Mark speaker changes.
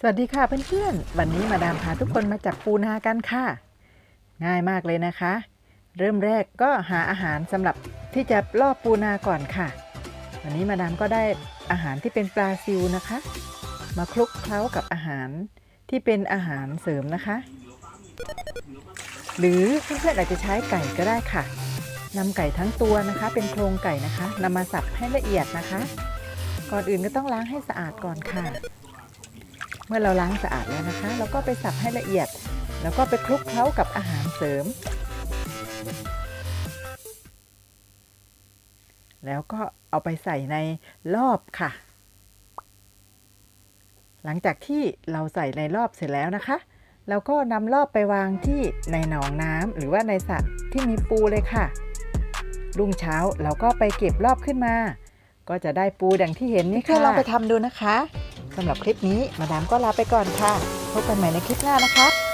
Speaker 1: สวัสดีค่ะเพื่อนๆ วันนี้มาดามพาทุกคนมาจับปูนากันค่ะ ง่ายมากเลยนะคะ เริ่มแรกก็หาอาหารสำหรับที่จะล่อปูนาก่อนค่ะ วันนี้มาดามก็ได้อาหารที่เป็นปลาซิวนะคะ มาคลุกเคล้ากับอาหารที่เป็นอาหารเสริมนะคะ หรือเพื่อนๆอาจจะใช้ไก่ก็ได้ค่ะนำไก่ทั้งตัวนะคะ เป็นโครงไก่นะคะนำมาสับให้ละเอียดนะคะ ก่อนอื่นก็ต้องล้างให้สะอาดก่อนค่ะ เมื่อเราล้างสะอาดแล้วนะคะ เราก็ไปสับให้ละเอียด แล้วก็ไปคลุกเคล้ากับอาหารเสริม แล้วก็เอาไปใส่ในรอบค่ะ หลังจากที่เราใส่ในรอบเสร็จแล้วนะคะ เราก็นำรอบไปวางที่ในหนองน้ำหรือว่าในสระที่มีปูเลยค่ะ รุ่งเช้าเราก็ไปเก็บรอบขึ้นมา ก็จะได้ปูดังที่เห็นนี่ค่ะเพื่อนลองไปทำดูนะคะ สำหรับคลิปนี้มาดามก็ลาไปก่อนค่ะ พบกันใหม่ในคลิปหน้านะคะ